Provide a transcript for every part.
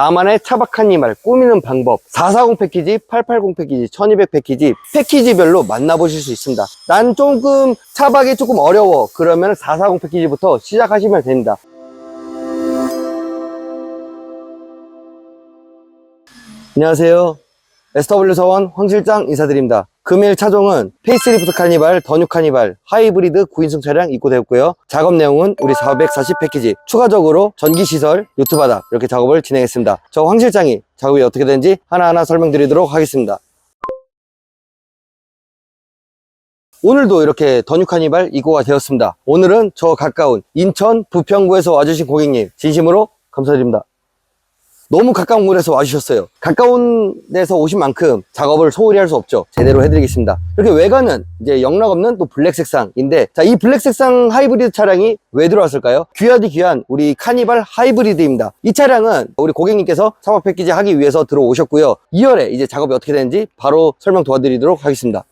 나만의 차박 카니발 꾸미는 방법 440 패키지, 880 패키지, 1200 패키지 패키지별로 만나보실 수 있습니다. 난 조금 차박이 조금 어려워 그러면 440 패키지부터 시작하시면 됩니다. 안녕하세요. SW 서원 황 실장 인사드립니다. 금일 차종은 페이스리프트 카니발, 더뉴 카니발, 하이브리드 9인승 차량 입고되었고요. 작업 내용은 우리 440 패키지, 추가적으로 전기 시설, 요트 바닥 이렇게 작업을 진행했습니다. 저 황 실장이 작업이 어떻게 되는지 하나하나 설명드리도록 하겠습니다. 오늘도 이렇게 더뉴 카니발 입고가 되었습니다. 오늘은 저 가까운 인천 부평구에서 와주신 고객님 진심으로 감사드립니다. 너무 가까운 곳에서 와주셨어요. 가까운 데서 오신 만큼 작업을 소홀히 할 수 없죠. 제대로 해드리겠습니다. 이렇게 외관은 이제 영락 없는 또 블랙 색상인데, 자, 이 블랙 색상 하이브리드 차량이 왜 들어왔을까요? 귀하디 귀한 우리 카니발 하이브리드입니다. 이 차량은 우리 고객님께서 사막 패키지 하기 위해서 들어오셨고요. 2열에 이제 작업이 어떻게 되는지 바로 설명 도와드리도록 하겠습니다.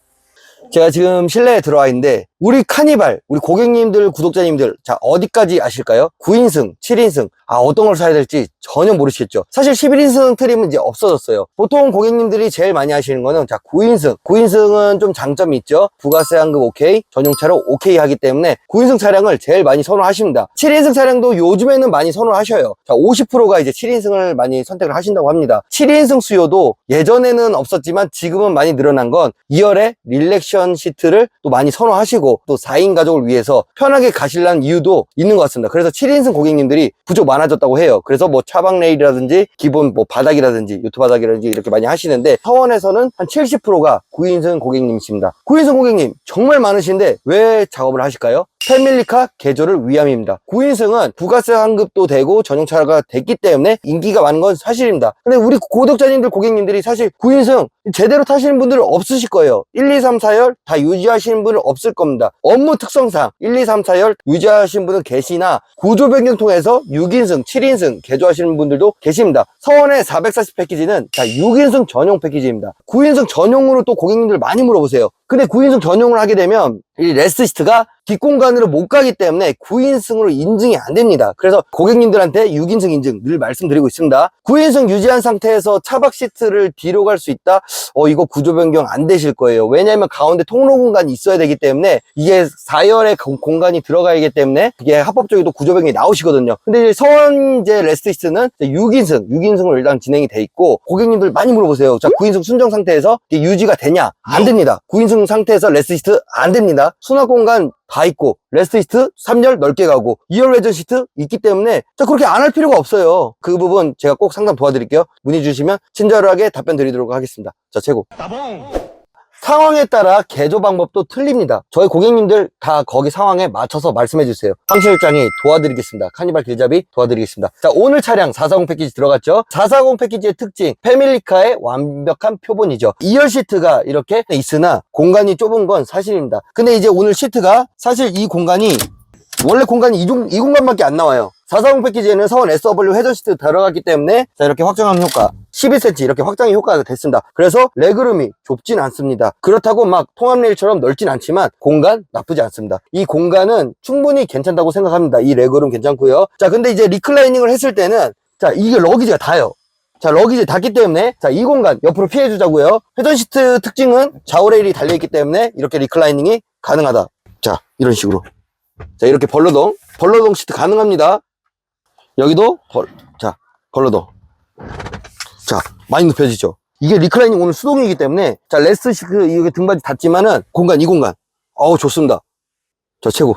제가 지금 실내에 들어와 있는데 우리 카니발, 우리 고객님들, 구독자님들 자 어디까지 아실까요? 9인승, 7인승. 아 어떤 걸 사야 될지 전혀 모르시겠죠? 사실 11인승 트림은 이제 없어졌어요. 보통 고객님들이 제일 많이 하시는 거는 자 9인승. 9인승은 좀 장점이 있죠. 부가세 환급 오케이 전용차로 오케이 하기 때문에 9인승 차량을 제일 많이 선호하십니다. 7인승 차량도 요즘에는 많이 선호하셔요. 자 50%가 이제 7인승을 많이 선택을 하신다고 합니다. 7인승 수요도 예전에는 없었지만 지금은 많이 늘어난 건 2열에 릴렉션 시트를 또 많이 선호하시고 또 4인 가족을 위해서 편하게 가실라는 이유도 있는 것 같습니다. 그래서 7인승 고객님들이 부쩍 많아졌다고 해요. 그래서 뭐 차박 레일이라든지 기본 뭐 바닥이라든지 유튜브 바닥이라든지 이렇게 많이 하시는데 서원에서는 한 70%가 9인승 고객님이십니다. 9인승 고객님 정말 많으신데 왜 작업을 하실까요? 패밀리카 개조를 위함입니다. 9인승은 부가세 환급도 되고 전용차가 됐기 때문에 인기가 많은 건 사실입니다. 근데 우리 구독자님들 고객님들이 사실 9인승 제대로 타시는 분들은 없으실 거예요. 1, 2, 3, 4열 다 유지하시는 분은 없을 겁니다. 업무 특성상 1, 2, 3, 4열 유지하시는 분은 계시나 구조 변경 통해서 6인승, 7인승 개조하시는 분들도 계십니다. 서원의 440 패키지는 자 6인승 전용 패키지입니다. 9인승 전용으로 또 고객님들 많이 물어보세요. 근데 9인승 전용을 하게 되면 이 레스시트가 뒷공간으로 못 가기 때문에 9인승으로 인증이 안 됩니다. 그래서 고객님들한테 6인승 인증 늘 말씀드리고 있습니다. 9인승 유지한 상태에서 차박 시트를 뒤로 갈 수 있다? 어, 이거 구조 변경 안 되실 거예요. 왜냐하면 가운데 통로 공간이 있어야 되기 때문에 이게 4열의 공간이 들어가기 때문에 이게 합법적이도 구조 변경이 나오시거든요. 근데 이제 서원제 레스시트는 6인승, 6인승으로 일단 진행이 돼 있고 고객님들 많이 물어보세요. 자, 9인승 순정 상태에서 유지가 되냐? 안 됩니다. 9인승 상태에서 레스 시트 안 됩니다. 수납 공간 다 있고 레스트 시트 3열 넓게 가고 2열 외전 시트 있기 때문에 자 그렇게 안 할 필요가 없어요. 그 부분 제가 꼭 상담 도와드릴게요. 문의 주시면 친절하게 답변 드리도록 하겠습니다. 자 최고 상황에 따라 개조 방법도 틀립니다. 저희 고객님들 다 거기 상황에 맞춰서 말씀해 주세요. 황 실장이 도와드리겠습니다. 카니발 길잡이 도와드리겠습니다. 자, 오늘 차량 440 패키지 들어갔죠? 440 패키지의 특징, 패밀리카의 완벽한 표본이죠. 2열 시트가 이렇게 있으나 공간이 좁은 건 사실입니다. 근데 이제 오늘 시트가 사실 이 공간이 원래 공간이 이, 종, 이 공간밖에 안 나와요. 440 패키지에는 서원 SW 회전 시트 들어갔기 때문에 자 이렇게 확장하는 효과 11cm 이렇게 확장의 효과가 됐습니다. 그래서 레그룸이 좁진 않습니다. 그렇다고 막 통합 레일처럼 넓진 않지만 공간 나쁘지 않습니다. 이 공간은 충분히 괜찮다고 생각합니다. 이 레그룸 괜찮고요. 자 근데 이제 리클라이닝을 했을 때는 자 이게 러기지가 닿아요. 자, 러기지 닿기 때문에, 자, 이 공간 옆으로 피해 주자고요. 회전 시트 특징은 좌우 레일이 달려있기 때문에 이렇게 리클라이닝이 가능하다. 자, 이런 식으로. 자, 이렇게 벌러동. 벌러동 시트 가능합니다. 여기도, 벌, 자, 벌러동. 자, 많이 눕혀지죠. 이게 리클라이닝 오늘 수동이기 때문에, 자, 레스트 시트, 이게 등받이 닿지만은, 공간, 이 공간. 어우, 좋습니다. 자, 최고.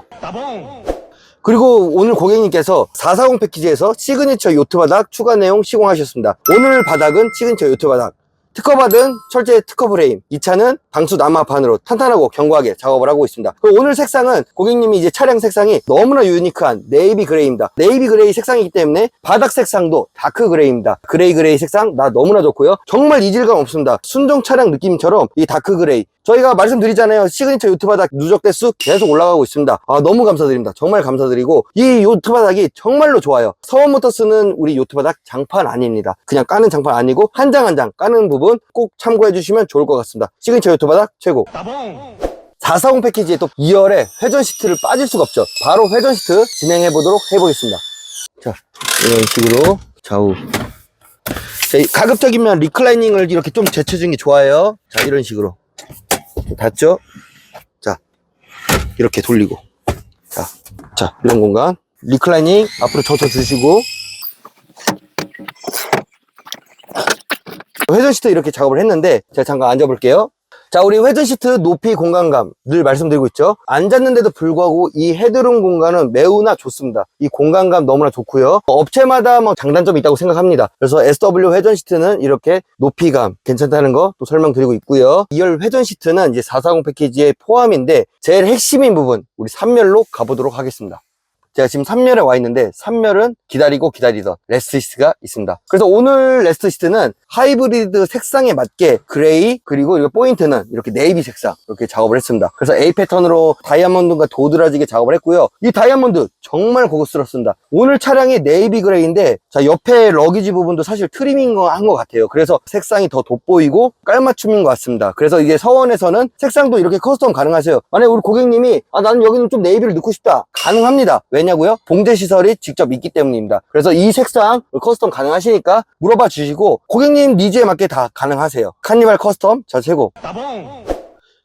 그리고 오늘 고객님께서 440 패키지에서 시그니처 요트 바닥 추가 내용 시공하셨습니다. 오늘 바닥은 시그니처 요트 바닥. 특허받은 철제 특허 프레임. 이 차는 방수 남아판으로 탄탄하고 견고하게 작업을 하고 있습니다. 그리고 오늘 색상은 고객님이 이제 차량 색상이 너무나 유니크한 네이비 그레이입니다. 네이비 그레이 색상이기 때문에 바닥 색상도 다크 그레이입니다. 그레이 그레이 색상 나 너무나 좋고요. 정말 이질감 없습니다. 순정 차량 느낌처럼 이 다크 그레이. 저희가 말씀드리잖아요. 시그니처 요트 바닥 누적 대수 계속 올라가고 있습니다. 아, 너무 감사드립니다. 정말 감사드리고 이 요트 바닥이 정말로 좋아요. 서원모터스는 우리 요트 바닥 장판 아닙니다. 그냥 까는 장판 아니고 한 장 한 장 까는 부분 꼭 참고해 주시면 좋을 것 같습니다. 시그니처 요트 바닥 최고. 440 패키지에 또 2열에 회전 시트를 빠질 수가 없죠. 바로 회전 시트 진행해 보도록 해보겠습니다. 자, 이런 식으로 좌우 자, 이 가급적이면 리클라이닝을 이렇게 좀 제쳐주는 게 좋아요. 자, 이런 식으로. 닿죠? 자, 이렇게 돌리고. 자, 자, 이런 공간. 리클라이닝 앞으로 젖혀주시고. 회전 시트 이렇게 작업을 했는데, 제가 잠깐 앉아볼게요. 자, 우리 회전 시트 높이 공간감 늘 말씀드리고 있죠. 앉았는데도 불구하고 이 헤드룸 공간은 매우나 좋습니다. 이 공간감 너무나 좋고요. 업체마다 뭐 장단점이 있다고 생각합니다. 그래서 SW 회전 시트는 이렇게 높이감 괜찮다는 거 또 설명드리고 있고요. 2열 회전 시트는 이제 440 패키지에 포함인데 제일 핵심인 부분 우리 3열로 가보도록 하겠습니다. 제가 지금 3열에 와 있는데 3열은 기다리고 기다리던 레스트시트가 있습니다. 그래서 오늘 레스트시트는 하이브리드 색상에 맞게 그레이 그리고 이 포인트는 이렇게 네이비 색상 이렇게 작업을 했습니다. 그래서 A 패턴으로 다이아몬드가 도드라지게 작업을 했고요. 이 다이아몬드 정말 고급스럽습니다. 오늘 차량이 네이비 그레이인데 자 옆에 러기지 부분도 사실 트리밍 한 것 같아요. 그래서 색상이 더 돋보이고 깔맞춤인 것 같습니다. 그래서 이게 서원에서는 색상도 이렇게 커스텀 가능하세요. 만약에 우리 고객님이 아 나는 여기는 좀 네이비를 넣고 싶다 가능합니다. 왜 냐고요? 봉제 시설이 직접 있기 때문입니다. 그래서 이 색상 커스텀 가능하시니까 물어봐 주시고 고객님 니즈에 맞게 다 가능하세요. 카니발 커스텀 자 최고.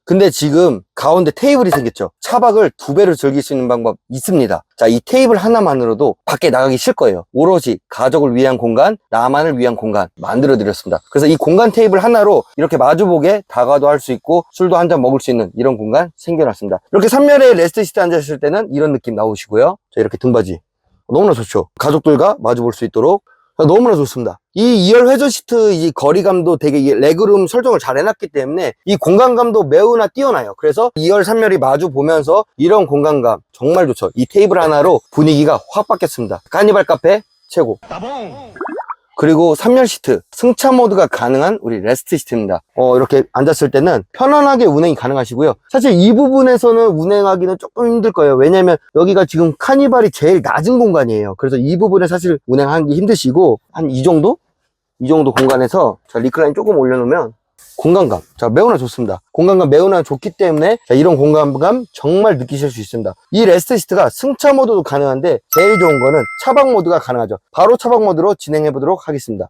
근데 지금 가운데 테이블이 생겼죠. 차박을 두 배로 즐길 수 있는 방법 있습니다. 자, 이 테이블 하나만으로도 밖에 나가기 싫을 거예요. 오로지 가족을 위한 공간, 나만을 위한 공간 만들어 드렸습니다. 그래서 이 공간 테이블 하나로 이렇게 마주보게 다가도 할 수 있고 술도 한 잔 먹을 수 있는 이런 공간 생겨놨습니다. 이렇게 3열에 레스트 시트 앉았을 때는 이런 느낌 나오시고요. 자, 이렇게 등받이. 너무나 좋죠. 가족들과 마주 볼 수 있도록 너무나 좋습니다. 이 2열 회전 시트 이 거리감도 되게 이 레그룸 설정을 잘 해놨기 때문에 이 공간감도 매우나 뛰어나요. 그래서 2열 3열이 마주 보면서 이런 공간감 정말 좋죠. 이 테이블 하나로 분위기가 확 바뀌었습니다. 카니발 카페 최고. 그리고 3열 시트 승차 모드가 가능한 우리 레스트 시트입니다. 어, 이렇게 앉았을 때는 편안하게 운행이 가능하시고요. 사실 이 부분에서는 운행하기는 조금 힘들 거예요. 왜냐면 여기가 지금 카니발이 제일 낮은 공간이에요. 그래서 이 부분에 사실 운행하기 힘드시고 한 이 정도? 이 정도 공간에서 자, 리클라인 조금 올려놓으면 공간감. 자, 매우나 좋습니다. 공간감 매우나 좋기 때문에 자, 이런 공간감 정말 느끼실 수 있습니다. 이 레스트 시트가 승차 모드도 가능한데 제일 좋은 거는 차박 모드가 가능하죠. 바로 차박 모드로 진행해 보도록 하겠습니다.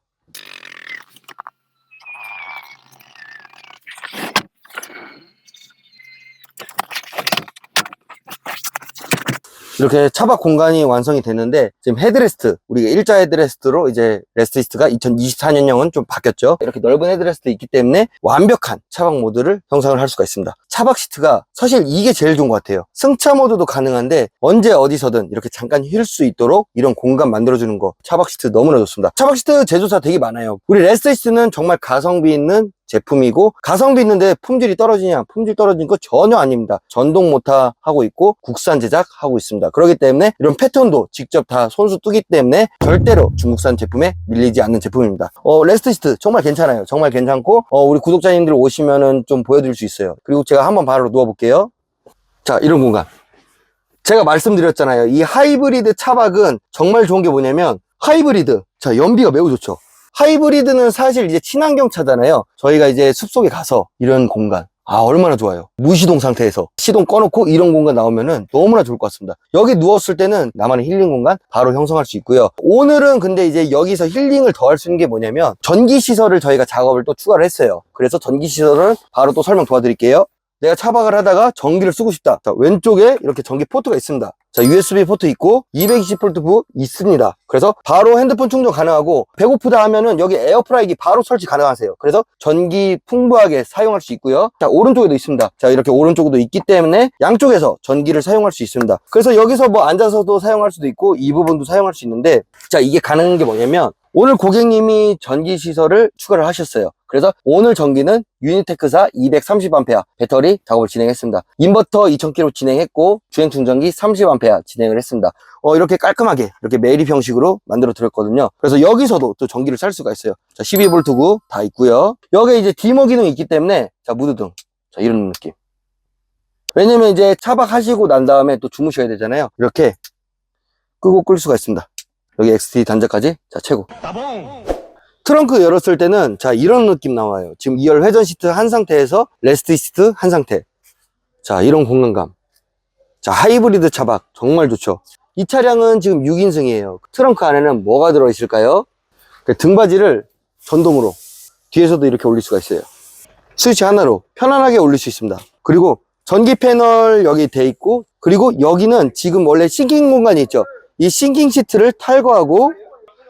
이렇게 차박 공간이 완성이 됐는데 지금 헤드레스트 우리가 일자 헤드레스트로 이제 레스트리스트가 2024년형은 좀 바뀌었죠. 이렇게 넓은 헤드레스트 있기 때문에 완벽한 차박 모드를 형성을 할 수가 있습니다. 차박 시트가 사실 이게 제일 좋은 것 같아요. 승차 모드도 가능한데 언제 어디서든 이렇게 잠깐 쉴수 있도록 이런 공간 만들어주는 거 차박 시트 너무나 좋습니다. 차박 시트 제조사 되게 많아요. 우리 레스트리스트는 정말 가성비 있는 제품이고 가성비 있는데 품질이 떨어지냐? 품질 떨어진 거 전혀 아닙니다. 전동 모터 하고 있고 국산 제작 하고 있습니다. 그렇기 때문에 이런 패턴도 직접 다 손수 뜨기 때문에 절대로 중국산 제품에 밀리지 않는 제품입니다. 어 레스트 시트 정말 괜찮아요. 정말 괜찮고 어 우리 구독자님들 오시면은 좀 보여드릴 수 있어요. 그리고 제가 한번 바로 누워 볼게요. 자 이런 공간. 제가 말씀드렸잖아요. 이 하이브리드 차박은 정말 좋은 게 뭐냐면 하이브리드. 자 연비가 매우 좋죠 하이브리드는 사실 이제 친환경 차잖아요. 저희가 이제 숲속에 가서 이런 공간. 아, 얼마나 좋아요. 무시동 상태에서 시동 꺼놓고 이런 공간 나오면은 너무나 좋을 것 같습니다. 여기 누웠을 때는 나만의 힐링 공간 바로 형성할 수 있고요. 오늘은 근데 이제 여기서 힐링을 더 할 수 있는 게 뭐냐면 전기 시설을 저희가 작업을 또 추가를 했어요. 그래서 전기 시설을 바로 또 설명 도와드릴게요. 내가 차박을 하다가 전기를 쓰고 싶다. 자, 왼쪽에 이렇게 전기 포트가 있습니다. 자, USB 포트 있고 220V 있습니다. 그래서 바로 핸드폰 충전 가능하고 배고프다 하면은 여기 에어프라이기 바로 설치 가능하세요. 그래서 전기 풍부하게 사용할 수 있고요. 자, 오른쪽에도 있습니다. 자, 이렇게 오른쪽에도 있기 때문에 양쪽에서 전기를 사용할 수 있습니다. 그래서 여기서 뭐 앉아서도 사용할 수도 있고 이 부분도 사용할 수 있는데 자, 이게 가능한 게 뭐냐면 오늘 고객님이 전기 시설을 추가를 하셨어요. 그래서 오늘 전기는 유니테크사 230A 배터리 작업을 진행했습니다. 인버터 2000kg 진행했고 주행 충전기 30A 진행을 했습니다. 어, 이렇게 깔끔하게 이렇게 매립 형식으로 만들어 드렸거든요. 그래서 여기서도 또 전기를 살 수가 있어요. 자, 12V 다 있고요. 여기에 이제 디머 기능이 있기 때문에 자, 무드등. 자, 이런 느낌. 왜냐면 이제 차박하시고 난 다음에 또 주무셔야 되잖아요. 이렇게 끄고 끌 수가 있습니다. 여기 XT 단자까지 자 최고 트렁크 열었을 때는 자 이런 느낌 나와요. 지금 2열 회전 시트 한 상태에서 레스트 시트 한 상태. 자 이런 공간감. 자 하이브리드 차박. 정말 좋죠. 이 차량은 지금 6인승이에요. 트렁크 안에는 뭐가 들어있을까요? 그 등받이를 전동으로 뒤에서도 이렇게 올릴 수가 있어요. 스위치 하나로 편안하게 올릴 수 있습니다. 그리고 전기 패널 여기 돼 있고 그리고 여기는 지금 원래 싱킹 공간이 있죠. 이 싱킹 시트를 탈거하고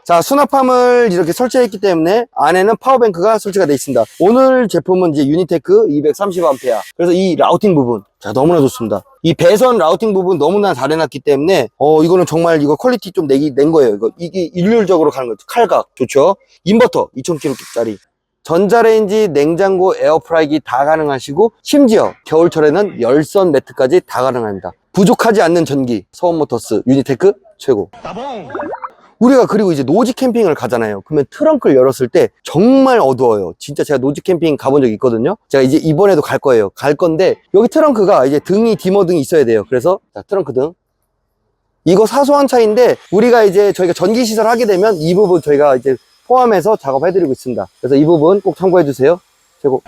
자 수납함을 이렇게 설치했기 때문에 안에는 파워뱅크가 설치가 되어 있습니다. 오늘 제품은 이제 유니테크 230A 그래서 이 라우팅 부분 자 너무나 좋습니다. 이 배선 라우팅 부분 너무나 잘 해놨기 때문에 어 이거는 정말 이거 퀄리티 좀 내기 낸 거예요. 이거 이게 일률적으로 가는 거죠. 칼각 좋죠. 인버터 2000kg짜리 전자레인지, 냉장고, 에어프라이기 다 가능하시고 심지어 겨울철에는 열선 매트까지 다 가능합니다. 부족하지 않는 전기 서원모터스 유니테크 최고. 우리가 그리고 이제 노지 캠핑을 가잖아요. 그러면 트렁크를 열었을 때 정말 어두워요. 진짜 제가 노지 캠핑 가본 적 있거든요. 제가 이제 이번에도 갈 거예요. 갈 건데 여기 트렁크가 이제 등이 디머 등이 있어야 돼요. 그래서 자, 트렁크 등. 이거 사소한 차인데 우리가 이제 저희가 전기 시설 하게 되면 이 부분 저희가 이제 포함해서 작업해드리고 있습니다. 그래서 이 부분 꼭 참고해 주세요. 최고.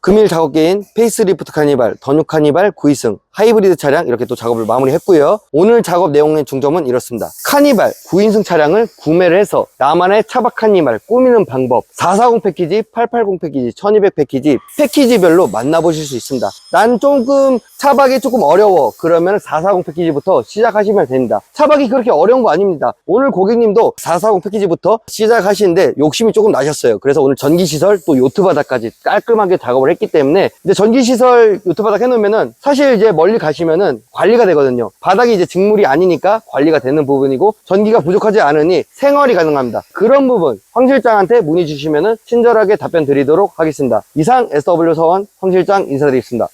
금일 작업기인 페이스리프트 카니발, 더뉴 카니발 9위승, 하이브리드 차량 이렇게 또 작업을 마무리했고요. 오늘 작업 내용의 중점은 이렇습니다. 카니발 9인승 차량을 구매를 해서 나만의 차박 카니발 꾸미는 방법 440 패키지, 880 패키지, 1200 패키지 패키지별로 만나보실 수 있습니다. 난 조금 차박이 조금 어려워 그러면 440 패키지부터 시작하시면 됩니다. 차박이 그렇게 어려운 거 아닙니다. 오늘 고객님도 440 패키지부터 시작하시는데 욕심이 조금 나셨어요. 그래서 오늘 전기시설 또 요트 바닥까지 깔끔하게 작업을 했기 때문에 이제 전기시설 요트 바닥 해놓으면은 사실 이제 멀리 가시면은 관리가 되거든요. 바닥이 이제 직물이 아니니까 관리가 되는 부분이고 전기가 부족하지 않으니 생활이 가능합니다. 그런 부분 황 실장한테 문의 주시면은 친절하게 답변 드리도록 하겠습니다. 이상 SW 서원 황 실장 인사드리겠습니다.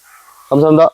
감사합니다.